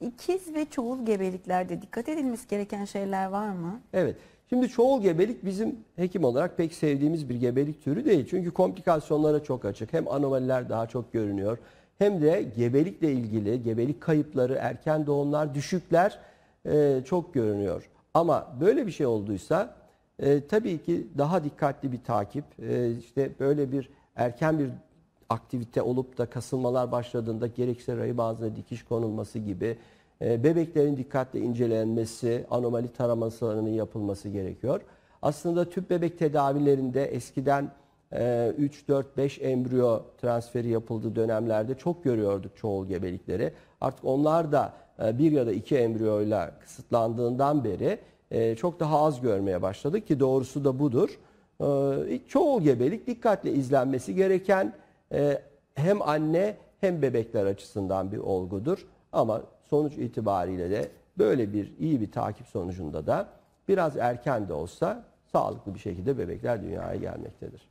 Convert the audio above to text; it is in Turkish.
İkiz ve çoğul gebeliklerde dikkat edilmesi gereken şeyler var mı? Evet. Şimdi çoğul gebelik bizim hekim olarak pek sevdiğimiz bir gebelik türü değil. Çünkü komplikasyonlara çok açık. Hem anomaliler daha çok görünüyor. Hem de gebelikle ilgili gebelik kayıpları, erken doğumlar, düşükler e, çok görünüyor. Ama böyle bir şey olduysa e, tabii ki daha dikkatli bir takip, e, işte böyle bir erken bir aktivite olup da kasılmalar başladığında gerekse rahim ağzına dikiş konulması gibi e, bebeklerin dikkatle incelenmesi, anomali taramasının yapılması gerekiyor. Aslında tüp bebek tedavilerinde eskiden e, 3, 4, 5 embriyo transferi yapıldığı dönemlerde çok görüyorduk çoğul gebelikleri. Artık onlar da e, bir ya da iki embriyoyla kısıtlandığından beri e, çok daha az görmeye başladık ki doğrusu da budur. E, Çoğul gebelik dikkatle izlenmesi gereken e, hem anne hem bebekler açısından bir olgudur. Ama sonuç itibariyle de böyle bir iyi bir takip sonucunda da biraz erken de olsa sağlıklı bir şekilde bebekler dünyaya gelmektedir.